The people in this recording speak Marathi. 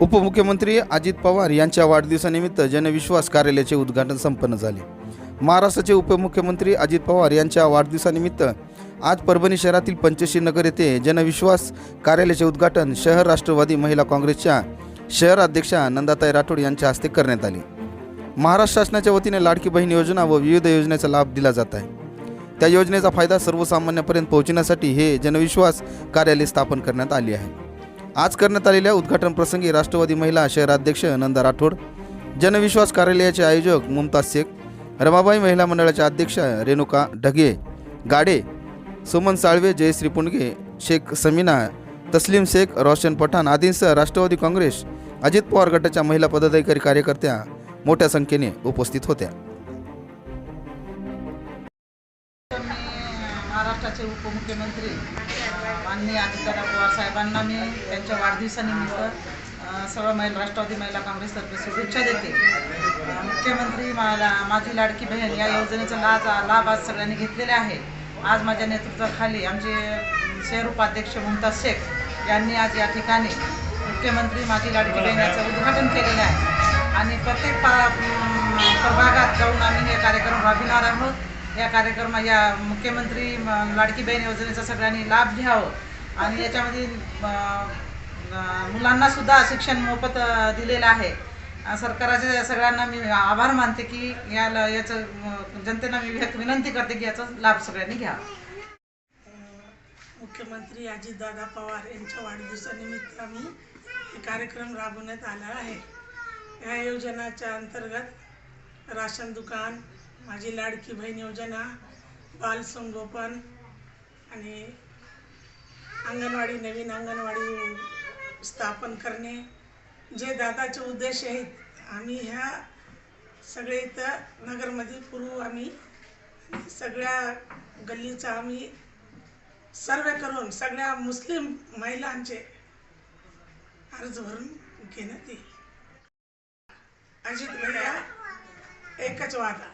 उपमुख्यमंत्री अजित पवार यांच्या वाढदिवसानिमित्त जनविश्वास कार्यालयाचे उद्घाटन संपन्न झाले. महाराष्ट्राचे उपमुख्यमंत्री अजित पवार यांच्या वाढदिवसानिमित्त आज परभणी शहरातील पंचशी नगर येथे जनविश्वास कार्यालयाचे उद्घाटन शहर राष्ट्रवादी महिला काँग्रेसच्या शहर अध्यक्षा नंदाताई राठोड यांच्या हस्ते करण्यात आले. महाराष्ट्र शासनाच्या वतीने लाडकी बहीण योजना व विविध योजनेचा लाभ दिला जात आहे. त्या योजनेचा फायदा सर्वसामान्यांपर्यंत पोहोचण्यासाठी हे जनविश्वास कार्यालय स्थापन करण्यात आले आहे. आज करण्यात आलेल्या उद्घाटन प्रसंगी राष्ट्रवादी महिला शहराध्यक्ष नंदा राठोड जनविश्वास कार्यालयाचे आयोजक मुमताज शेख रमाबाई महिला मंडळाच्या अध्यक्ष रेणुका ढगे गाडे सुमन साळवे जयश्री पुंडगे शेख समीना तस्लीम शेख रोशन पठाण आदींसह राष्ट्रवादी काँग्रेस अजित पवार गटाच्या महिला पदाधिकारी कार्यकर्त्या मोठ्या संख्येने उपस्थित होत्या. महाराष्ट्राचे उपमुख्यमंत्री माननीय अजितदादा पवार साहेबांना मी त्यांच्या वाढदिवसानिमित्त सर्व महिला राष्ट्रवादी महिला काँग्रेसतर्फे शुभेच्छा देते. मुख्यमंत्री मला माझी लाडकी बहीण या योजनेचा लाज लाभ आज सगळ्यांनी घेतलेला आहे. आज माझ्या नेतृत्वाखाली आमचे शहर उपाध्यक्ष मुमताज शेख यांनी आज या ठिकाणी मुख्यमंत्री माझी लाडकी बहीण याचं उद्घाटन केलेलं आहे. आणि प्रत्येक पा प्रभागात जाऊन आम्ही हे कार्यक्रम राबविणार आहोत. या कार्यक्रमा या मुख्यमंत्री लाडकी बहीण योजनेचा सगळ्यांनी लाभ घ्यावं. आणि याच्यामध्ये अं, अं, मुलांना सुद्धा शिक्षण मोफत दिलेलं आहे. सरकाराचे सगळ्यांना मी आभार मानते की याला याचं अं, जनतेला मी व्यक्त- विनंती करते की याचा लाभ सगळ्यांनी घ्यावा. मुख्यमंत्री अजितदादा पवार यांच्या वाढदिवसानिमित्त आम्ही हे कार्यक्रम राबवण्यात आला आहे. या योजनाच्या अंतर्गत राशन दुकान माझी लाडकी बहीण योजना बाल संगोपन आणि अंगणवाडी नवीन अंगणवाडी स्थापन करणे. जे दादाचे उद्देश आहेत आम्ही ह्या सगळे इथं नगरमध्ये पुरवू आम्ही सगळ्या गल्लीचा आम्ही सर्वे करून सगळ्या मुस्लिम महिलांचे अर्ज भरून घेण्यात येईल. अजित भैया एकच वादा.